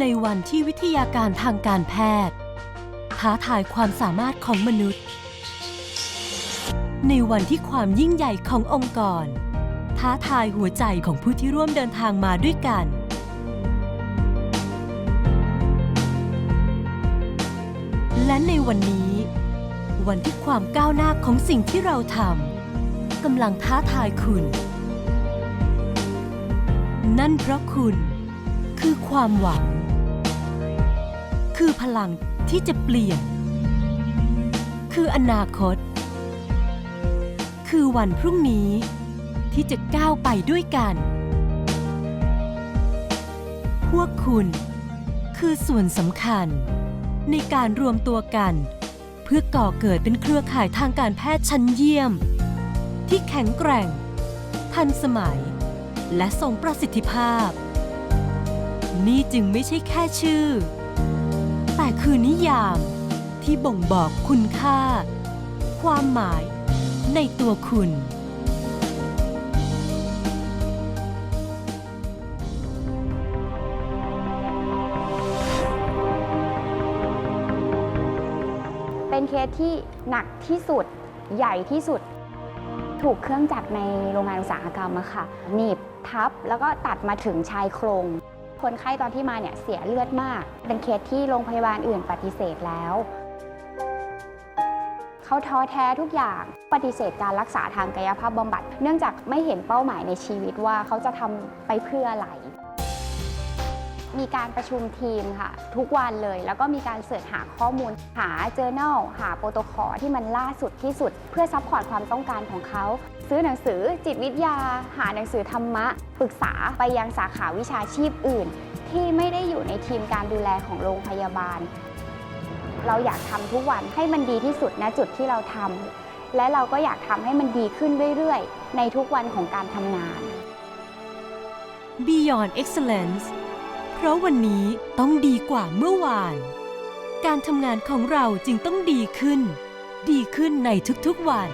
ในวันที่วิทยาการทางการแพทย์ ท้าทายความสามารถของมนุษย์ ในวันที่ความยิ่งใหญ่ขององค์กร ท้าทายหัวใจของผู้ที่ร่วมเดินทางมาด้วยกัน และในวันนี้ วันที่ความก้าวหน้าของสิ่งที่เราทำกำลังท้าทายคุณ นั่นเพราะคุณคือความหวัง คือพลังที่จะเปลี่ยน คืออนาคต คือวันพรุ่งนี้ที่จะก้าวไปด้วยกัน พวกคุณคือส่วนสำคัญในการรวมตัวกัน เพื่อก่อเกิดเป็นเครือข่ายทางการแพทย์ชั้นเยี่ยม ที่แข็งแกร่ง ทันสมัย และทรงประสิทธิภาพ นี่จึงไม่ใช่แค่ชื่อ คือนิยาม ที่บ่งบอกคุณค่า ความหมาย ในตัวคุณ เป็นเคสที่หนักที่สุดใหญ่ที่สุด ถูกเครื่องจักรในโรงงานอุตสาหกรรมอะค่ะหนีบทับแล้วก็ตัดมาถึงชายโครง คนไข้ตอนที่มาเนี่ยเสียเลือดมาก เป็นเคสที่โรงพยาบาลอื่นปฏิเสธแล้วเขาท้อแท้ทุกอย่างปฏิเสธการรักษาทางกายภาพบำบัด เนื่องจากไม่เห็นเป้าหมายในชีวิตว่าเขาจะทำไปเพื่ออะไร มีการประชุมทีมค่ะ ทุกวันเลย แล้วก็มีการเสิร์ชหาข้อมูล หา journal หาโปรโตคอลที่มันล่าสุดที่สุด เพื่อซัพพอร์ตความต้องการของเขา ซื้อหนังสือจิตวิทยา หาหนังสือธรรมะ ปรึกษาไปยังสาขาวิชาชีพอื่น ที่ไม่ได้อยู่ในทีมการดูแลของโรงพยาบาล เราอยากทำทุกวันให้มันดีที่สุดณจุดที่เราทำและเราก็อยากทำให้มันดีขึ้นเรื่อยๆ ในทุกวันของการทำงาน Beyond Excellence เพราะวันนี้ต้องดีกว่าเมื่อวาน การทำงานของเราจึงต้องดีขึ้น ดีขึ้นในทุกๆวัน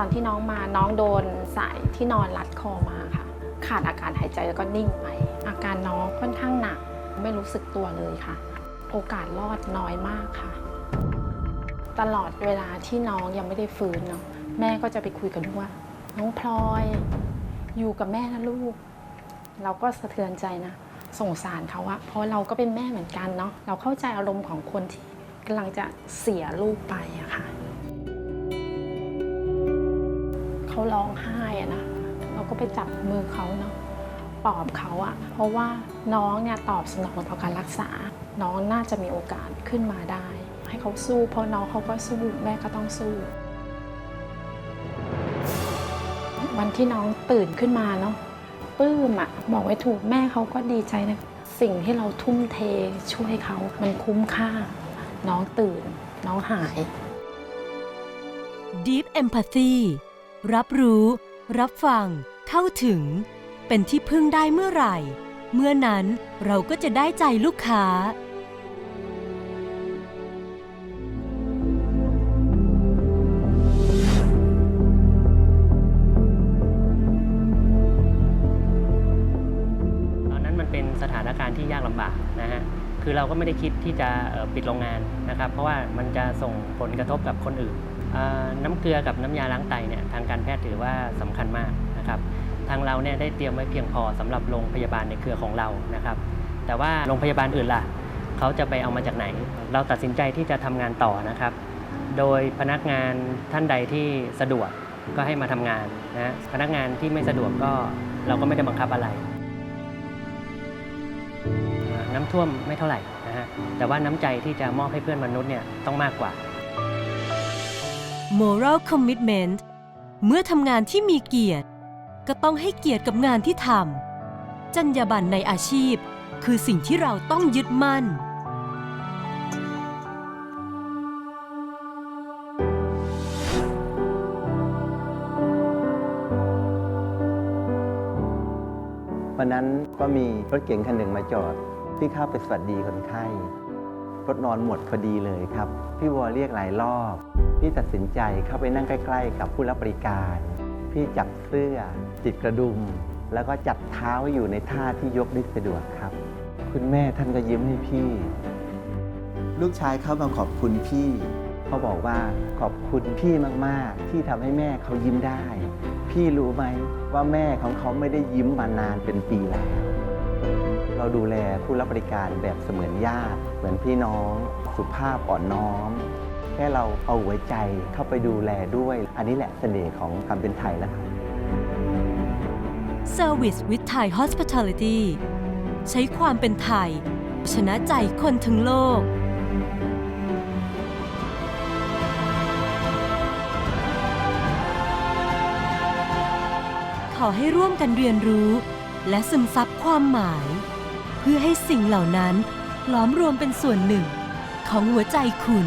อนที่น้องมาน้องโดนสายที่นอนรัดคอมาค่ะ ขาดอากาศหายใจแล้วก็นิ่งไป อาการน้องค่อนข้างหนัก ไม่รู้สึกตัวเลยค่ะ โอกาสรอดน้อยมากค่ะ ตลอดเวลาที่น้องยังไม่ได้ฟื้นเนาะแม่ก็จะไปคุยกับลูกว่า น้องพลอย อยู่กับแม่นะลูก เราก็สะเทือนใจนะสงสารเขาอะเพราะเราก็เป็นแม่เหมือนกันเนาะเราเข้าใจอารมณ์ของคนที่กำลังจะเสียลูกไปอะค่ะ เขาร้องไห้อะนะเราก็ไปจับมือเขาเนาะปลอบเขาอะเพราะว่าน้องเนี่ยตอบสนองต่อการรักษา น้องน่าจะมีโอกาสขึ้นมาได้ ให้เขาสู้เพราะน้องเขาก็สู้แม่ก็ต้องสู้ วันที่น้องตื่นขึ้นมาเนาะปลื้มอะบอกไว้ถูกแม่เขาก็ดีใจนะสิ่งที่เราทุ่มเทช่วยเขา มันคุ้มค่า น้องตื่น น้องหาย Deep Empathy รับรู้ รับฟัง เข้าถึง เป็นที่พึ่งได้เมื่อไหร่ เมื่อนั้นเราก็จะได้ใจลูกค้า ตอนนั้นมันเป็นสถานการณ์ที่ยากลำบากนะฮะ คือเราก็ไม่ได้คิดที่จะเอ่อปิดโรงงานนะครับ เพราะว่ามันจะส่งผลกระทบกับคนอื่น น้ำเกลือกับน้ำยาล้างไตเนี่ยทางการแพทย์ถือว่าสำคัญมากนะครับ ทางเราเนี่ยได้เตรียมไว้เพียงพอสำหรับโรงพยาบาลในเครือของเรานะครับ แต่ว่าโรงพยาบาลอื่นล่ะเขาจะไปเอามาจากไหน เราตัดสินใจที่จะทำงานต่อนะครับ โดยพนักงานท่านใดที่สะดวกก็ให้มาทำงานนะฮะพนักงานที่ไม่สะดวกก็เราก็ไม่ได้บังคับอะไร น้ำท่วมไม่เท่าไหร่นะฮะแต่ว่าน้ำใจที่จะมอบให้เพื่อนมนุษย์เนี่ยต้องมากกว่า Moral Commitment เมื่อทำงานที่มีเกียรติ ก็ต้องให้เกียรติกับงานที่ทำจรรยาบรรณในอาชีพ คือสิ่งที่เราต้องยึดมั่น วันนั้นก็มีรถเก๋งคันหนึ่งมาจอดพี่เข้าไปสวัสดีคนไข้รถนอนหมดพอดีเลยครับ พี่วอเรียกหลายรอบ พี่ตัดสินใจเข้าไปนั่งใกล้ๆ กับผู้รับบริการ พี่จับเสื้อติดกระดุม แล้วก็จัดเท้าให้อยู่ในท่าที่ยกได้สะดวกครับ คุณแม่ท่านก็ยิ้มให้พี่ ลูกชายเขามาขอบคุณพี่เขาบอกว่าขอบคุณพี่มากๆ ที่ทำให้แม่เขายิ้มได้ พี่รู้ไหมว่าแม่ของเขาไม่ได้ยิ้มมานานเป็นปีแล้วเราดูแลผู้รับบริการแบบเสมือนญาติ เหมือนพี่น้อง สุภาพอ่อนน้อมแค่เราเอาหัวใจเข้าไปดูแลด้วย อันนี้แหละเสน่ห์ของความเป็นไทยแล้วครับ Service with Thai Hospitality ใช้ความเป็นไทย ชนะใจคนทั้งโลกขอให้ร่วมกันเรียนรู้ และซึมซับความหมาย เพื่อให้สิ่งเหล่านั้นล้อมรวมเป็นส่วนหนึ่งของหัวใจคุณ